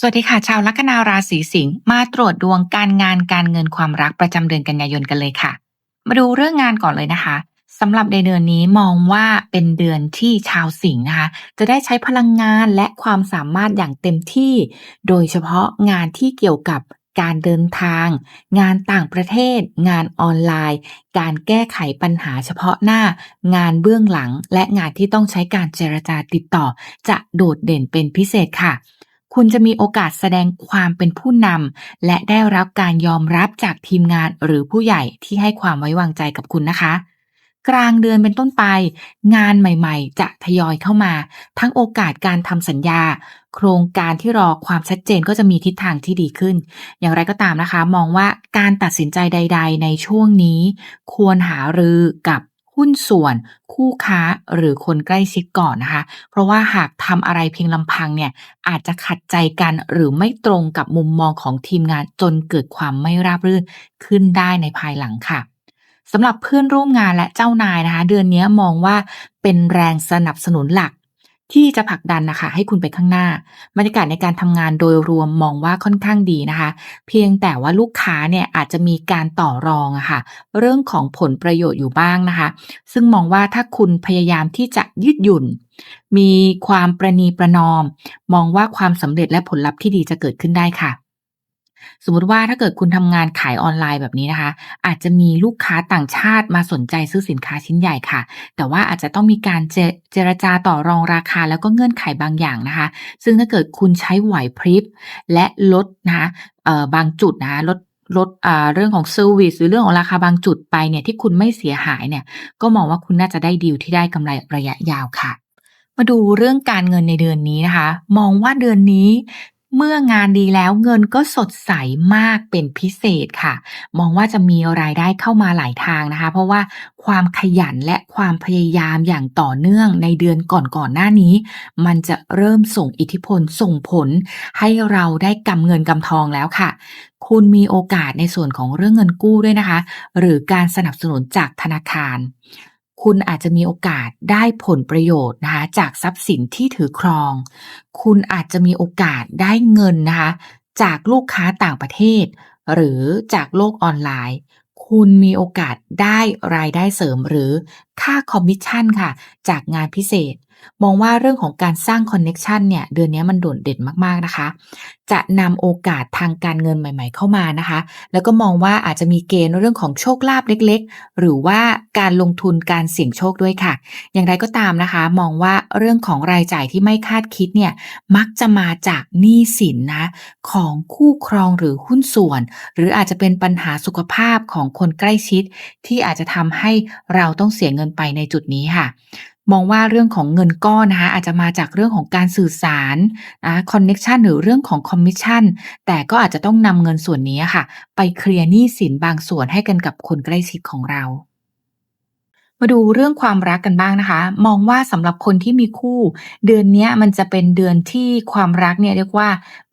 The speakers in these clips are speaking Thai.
สวัสดีค่ะ ชาวลัคนาราศีสิงห์มาตรวจดวงการงานการเงินความรักประจำเดือนกันยายนกันเลยค่ะ มาดูเรื่องงานก่อนเลยนะคะสำหรับในเดือนนี้มองว่าเป็นเดือนที่ชาวสิงห์นะคะ จะได้ใช้พลังงานและความสามารถอย่างเต็มที่ โดยเฉพาะงานที่เกี่ยวกับการเดินทาง งานต่างประเทศ งานออนไลน์ การแก้ไขปัญหาเฉพาะหน้า งานเบื้องหลัง และงานที่ต้องใช้การเจรจาติดต่อ จะโดดเด่นเป็นพิเศษค่ะ คุณจะมีโอกาสแสดงความเป็นผู้นำและได้รับการยอมรับจากทีมงานหรือผู้ใหญ่ที่ให้ความไว้วางใจกับคุณนะคะ กลางเดือนเป็นต้นไป งานใหม่ๆ จะทยอยเข้ามา ทั้งโอกาสการทำสัญญา โครงการที่รอความชัดเจนก็จะมีทิศทางที่ดีขึ้น อย่างไรก็ตามนะคะ มองว่าการตัดสินใจใด ๆ ในช่วงนี้ ควรหารือกับ หุ้นส่วน คู่ค้าหรือคนใกล้ชิดก่อนนะคะ เพราะว่าหากทำอะไรเพียงลำพังเนี่ยอาจจะขัดใจกันหรือไม่ตรงกับมุมมองของทีมงานจนเกิดความไม่ราบรื่นขึ้นได้ในภายหลังค่ะสำหรับเพื่อนร่วมงานและเจ้านายนะคะ เดือนนี้มองว่าเป็นแรงสนับสนุนหลัก ที่จะผลักดันนะคะ ให้คุณไปข้างหน้า บรรยากาศในการทำงานโดยรวมมองว่าค่อนข้างดีนะคะ เพียงแต่ว่าลูกค้าเนี่ยอาจจะมีการต่อรองอะค่ะ เรื่องของผลประโยชน์อยู่บ้างนะคะ ซึ่งมองว่าถ้าคุณพยายามที่จะยืดหยุ่น มีความประนีประนอม มองว่าความสำเร็จและผลลัพธ์ที่ดีจะเกิดขึ้นได้ค่ะ สมมติว่าถ้าเกิดคุณทำงานขายออนไลน์แบบนี้นะคะ อาจจะมีลูกค้าต่างชาติมาสนใจซื้อสินค้าชิ้นใหญ่ค่ะ แต่ว่าอาจจะต้องมีการเจเจรจาต่อรองราคาแล้วก็เงื่อนไขบางอย่างนะคะ ซึ่งถ้าเกิดคุณใช้ไหวพริบและลดนะคะเออบางจุดนะคะลดลดเรื่องของเซอร์วิสหรือเรื่องของราคาบางจุดไปเนี่ยที่คุณไม่เสียหายเนี่ย ก็มองว่าคุณน่าจะได้ดีลที่ได้กำไรระยะยาวค่ะ มาดูเรื่องการเงินในเดือนนี้นะคะ มองว่าเดือนนี้ เมื่องานดีแล้วเงินก็สดใสมากเป็นพิเศษค่ะ มองว่าจะมีรายได้เข้ามาหลายทางนะคะ เพราะว่าความขยันและความพยายามอย่างต่อเนื่องในเดือนก่อนๆหน้านี้ มันจะเริ่มส่งอิทธิพลส่งผล ให้เราได้กำเงินกำทองแล้วค่ะ คุณมีโอกาสในส่วนของเรื่องเงินกู้ด้วยนะคะ หรือการสนับสนุนจากธนาคาร คุณอาจจะมีโอกาสได้ผลประโยชน์นะคะจากทรัพย์สินที่ถือครอง คุณอาจจะมีโอกาสได้เงินนะคะจากลูกค้าต่างประเทศ หรือจากโลกออนไลน์ คุณมีโอกาสได้รายได้เสริมหรือ ค่าคอมมิชชั่นค่ะ จากงานพิเศษ มองว่าเรื่องของการสร้างคอนเน็ชันเนี่ย เดือนนี้มันโดดเด่นมากๆนะคะ จะนำโอกาสทางการเงินใหม่ ๆ เข้ามานะคะ แล้วก็มองว่าอาจจะมีเกณฑ์เรื่องของโชคลาภเล็ก ๆ หรือว่าการลงทุนการเสี่ยงโชคด้วยค่ะ อย่างไรก็ตามนะคะ มองว่าเรื่องของรายจ่ายที่ไม่คาดคิดเนี่ยมักจะมาจากหนี้สินนะของคู่ครองหรือหุ้นส่วน หรืออาจจะเป็นปัญหาสุขภาพของคนใกล้ชิด ที่อาจจะทำให้เราต้องเสียเงินไปในจุดนี้ค่ะ มองว่าเรื่องของเงินก้อนนะคะอาจจะมาจากเรื่องของการสื่อสารนะคอนเน็ชันหรือเรื่องของคอมมิชชั่นแต่ก็อาจจะต้องนำเงินส่วนนี้ค่ะ ไปเคลียร์หนี้สินบางส่วนให้กันกับคนใกล้ชิดของเรา มาดูเรื่องความรักกันบ้างนะคะ มองว่าสำหรับคนที่มีคู่ เดือนนี้มันจะเป็นเดือนที่ความรักเนี่ยเรียกว่า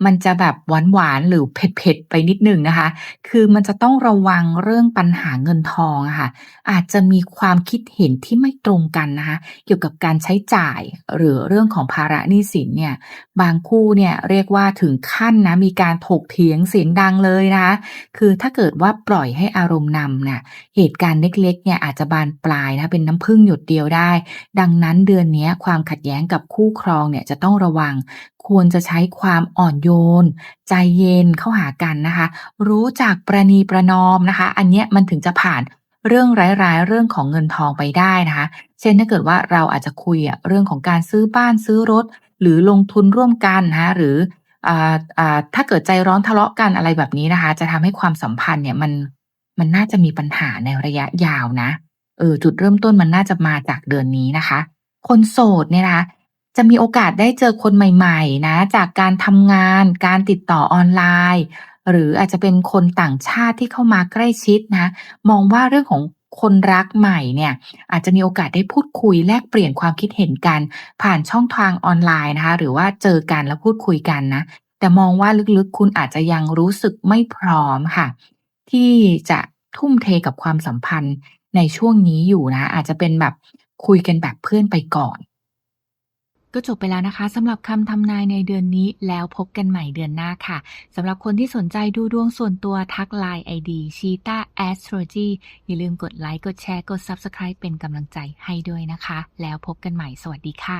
มันจะแบบหวานหวานหรือเผ็ดๆไปนิดหนึ่งนะคะ คือมันจะต้องระวังเรื่องปัญหาเงินทองะค่ะ อาจจะมีความคิดเห็นที่ไม่ตรงกันนะคะเกี่ยวกับการใช้จ่ายหรือเรื่องของภาระหนี้สินเนี่ยบางคู่เนี่ยเรียกว่าถึงขั้นนะมีการถกเถียงเสียงดังเลยนะคะคือถ้าเกิดว่าปล่อยให้อารมณ์นำเนี่ยเหตุการณ์เล็กๆเนี่ยอาจจะบานปลายนะเป็นน้ำพึ่งหยดเดียวได้ ดังนั้นเดือนนี้ความขัดแย้งกับคู่ครองเนี่ยจะต้องระวัง ควรจะใช้ความอ่อนโยน ใจเย็นเข้าหากันนะคะ รู้จักประนีประนอมนะคะ อันเนี้ยมันถึงจะผ่านเรื่องร้ายๆ เรื่องของเงินทองไปได้นะคะ เช่นถ้าเกิดว่าเราอาจจะคุยอะเรื่องของการซื้อบ้านซื้อรถ หรือลงทุนร่วมกันนะคะหรืออถ้าเกิดใจร้อนทะเลาะกันอะไรแบบนี้นะคะ จะทำให้ความสัมพันธ์เนี่ยมันมันน่าจะมีปัญหาในระยะยาวนะ เออจุดเริ่มต้นมันน่าจะมาจากเดือนนี้นะคะ คนโสดเนี่ยนะคะจะมีโอกาสได้เจอคนใหม่ ๆ นะ จากการทำงาน การติดต่อออนไลน์ หรืออาจจะเป็นคนต่างชาติที่เข้ามาใกล้ชิดนะ มองว่าเรื่องของคนรักใหม่เนี่ยอาจจะมีโอกาสได้พูดคุยแลกเปลี่ยนความคิดเห็นกัน ผ่านช่องทางออนไลน์นะคะ หรือว่าเจอกันแล้วพูดคุยกันนะ แต่มองว่าลึกๆ คุณอาจจะยังรู้สึกไม่พร้อมค่ะ ที่จะทุ่มเทกับความสัมพันธ์ ในช่วงนี้อยู่นะ อาจจะเป็นแบบคุยกันแบบเพื่อนไปก่อน ก็จบไปแล้วนะคะสำหรับคำทำนายในเดือนนี้แล้วพบกันใหม่เดือนหน้าค่ะสำหรับคนที่สนใจดูดวงส่วนตัวทักไลน์ ID c h e t a Astrology อย่าลืมกดไลค์กดแชร์กด Subscribe เป็นกำลังใจให้ด้วยนะคะ แล้วพบกันใหม่สวัสดีค่ะ